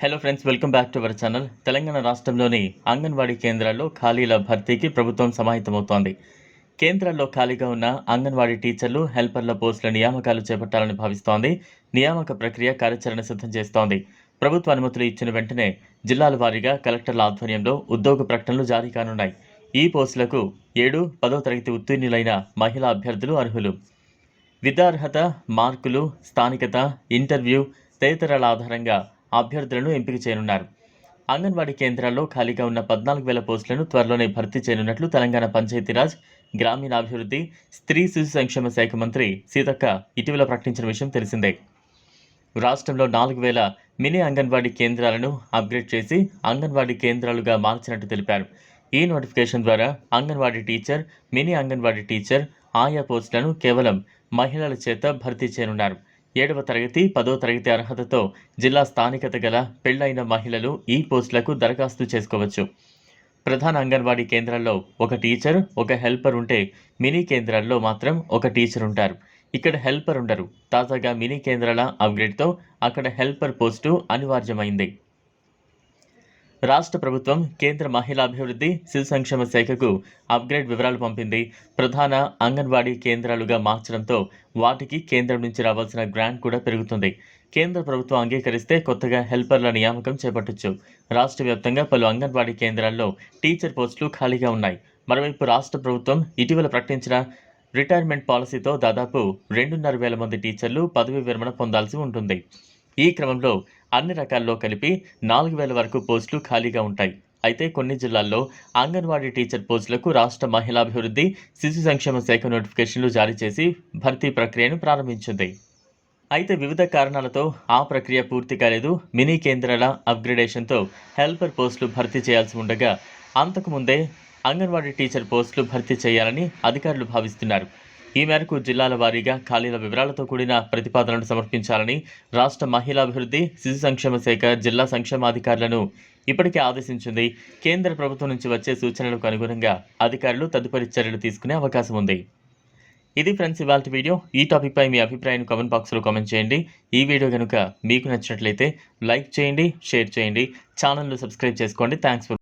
Hello friends welcome back to our channel Telangana రాష్ట్రంలోని అంగన్వాడీ కేంద్రాల్లో ఖాళీల భర్తీకి ప్రభుత్వం సమాహితమవుతోంది. కేంద్రాల్లో ఖాళీగా ఉన్న అంగన్వాడీ టీచర్లు హెల్పర్ల పోస్టుల నియామకాలు చేపట్టాలని భావిస్తోంది. నియామక ప్రక్రియ కార్యాచరణ సిద్ధం చేస్తోంది. ప్రభుత్వ అనుమతులు ఇచ్చిన వెంటనే జిల్లాల వారీగా కలెక్టర్ల ఆధ్వర్యంలో ఉద్యోగ ప్రకటనలు జారీ కానున్నాయి. ఈ పోస్టులకు ఏడు పదో తరగతి ఉత్తీర్ణులైన మహిళా అభ్యర్థులు అర్హులు. విద్యార్హత మార్కులు స్థానికత ఇంటర్వ్యూ తదితరాల ఆధారంగా అభ్యర్థులను ఎంపిక చేయనున్నారు. అంగన్వాడీ కేంద్రాల్లో ఖాళీగా ఉన్న పద్నాలుగు వేల పోస్టులను త్వరలోనే భర్తీ చేయనున్నట్లు తెలంగాణ పంచాయతీరాజ్ గ్రామీణాభివృద్ధి స్త్రీ శిశు సంక్షేమ శాఖ మంత్రి సీతక్క ఇటీవల ప్రకటించిన విషయం తెలిసిందే. రాష్ట్రంలో నాలుగు వేల మినీ అంగన్వాడీ కేంద్రాలను అప్గ్రేడ్ చేసి అంగన్వాడీ కేంద్రాలుగా మార్చినట్టు తెలిపారు. ఈ నోటిఫికేషన్ ద్వారా anganwadi teacher mini anganwadi teacher ఆయా పోస్టులను కేవలం మహిళల చేత భర్తీ చేయనున్నారు. ఏడవ తరగతి పదో తరగతి అర్హతతో జిల్లా స్థానికత గల పెళ్ళైన మహిళలు ఈ పోస్టులకు దరఖాస్తు చేసుకోవచ్చు. ప్రధాన అంగన్వాడీ కేంద్రాల్లో ఒక టీచర్ ఒక హెల్పర్ ఉంటే మినీ కేంద్రాల్లో మాత్రం ఒక టీచర్ ఉంటారు. ఇక్కడ హెల్పర్ ఉండరు. తాజాగా మినీ కేంద్రాల అప్గ్రేడ్తో అక్కడ హెల్పర్ పోస్టు అనివార్యమైంది. రాష్ట్ర ప్రభుత్వం కేంద్ర మహిళాభివృద్ధి శిశు సంక్షేమ శాఖకు అప్గ్రేడ్ వివరాలు పంపింది. ప్రధాన అంగన్వాడీ కేంద్రాలుగా మార్చడంతో వాటికి కేంద్రం నుంచి రావాల్సిన గ్రాంట్ కూడా పెరుగుతుంది. కేంద్ర ప్రభుత్వం అంగీకరిస్తే కొత్తగా హెల్పర్ల నియామకం చేపట్టొచ్చు. రాష్ట్ర వ్యాప్తంగా పలు అంగన్వాడీ కేంద్రాల్లో టీచర్ పోస్టులు ఖాళీగా ఉన్నాయి. మరోవైపు రాష్ట్ర ప్రభుత్వం ఇటీవల ప్రకటించిన రిటైర్మెంట్ పాలసీతో దాదాపు రెండున్నర వేల మంది టీచర్లు పదవి విరమణ పొందాల్సి ఉంటుంది. ఈ క్రమంలో అన్ని రకాల్లో కలిపి నాలుగు వేల వరకు పోస్టులు ఖాళీగా ఉంటాయి. అయితే కొన్ని జిల్లాల్లో అంగన్వాడీ టీచర్ పోస్టులకు రాష్ట్ర మహిళాభివృద్ధి శిశు సంక్షేమ శాఖ నోటిఫికేషన్లు జారీ చేసి భర్తీ ప్రక్రియను ప్రారంభించింది. అయితే వివిధ కారణాలతో ఆ ప్రక్రియ పూర్తి కాలేదు. మినీ కేంద్రాల అప్గ్రేడేషన్తో హెల్పర్ పోస్టులు భర్తీ చేయాల్సి ఉండగా అంతకుముందే అంగన్వాడీ టీచర్ పోస్టులు భర్తీ చేయాలని అధికారులు భావిస్తున్నారు. ఈ మేరకు జిల్లాల వారీగా ఖాళీల వివరాలతో కూడిన ప్రతిపాదనలు సమర్పించాలని రాష్ట్ర మహిళాభివృద్ధి శిశు సంక్షేమ శాఖ జిల్లా సంక్షేమాధికారులను ఇప్పటికే ఆదేశించింది. కేంద్ర ప్రభుత్వం నుంచి వచ్చే సూచనలకు అనుగుణంగా అధికారులు తదుపరి చర్యలు తీసుకునే అవకాశం ఉంది. ఇది ఫ్రెండ్స్ ఇవాళ వీడియో. ఈ టాపిక్పై మీ అభిప్రాయాన్ని కామెంట్ బాక్స్లో కామెంట్ చేయండి. ఈ వీడియో కనుక మీకు నచ్చినట్లయితే లైక్ చేయండి షేర్ చేయండి. ఛానల్ను సబ్స్క్రైబ్ చేసుకోండి. Thanks for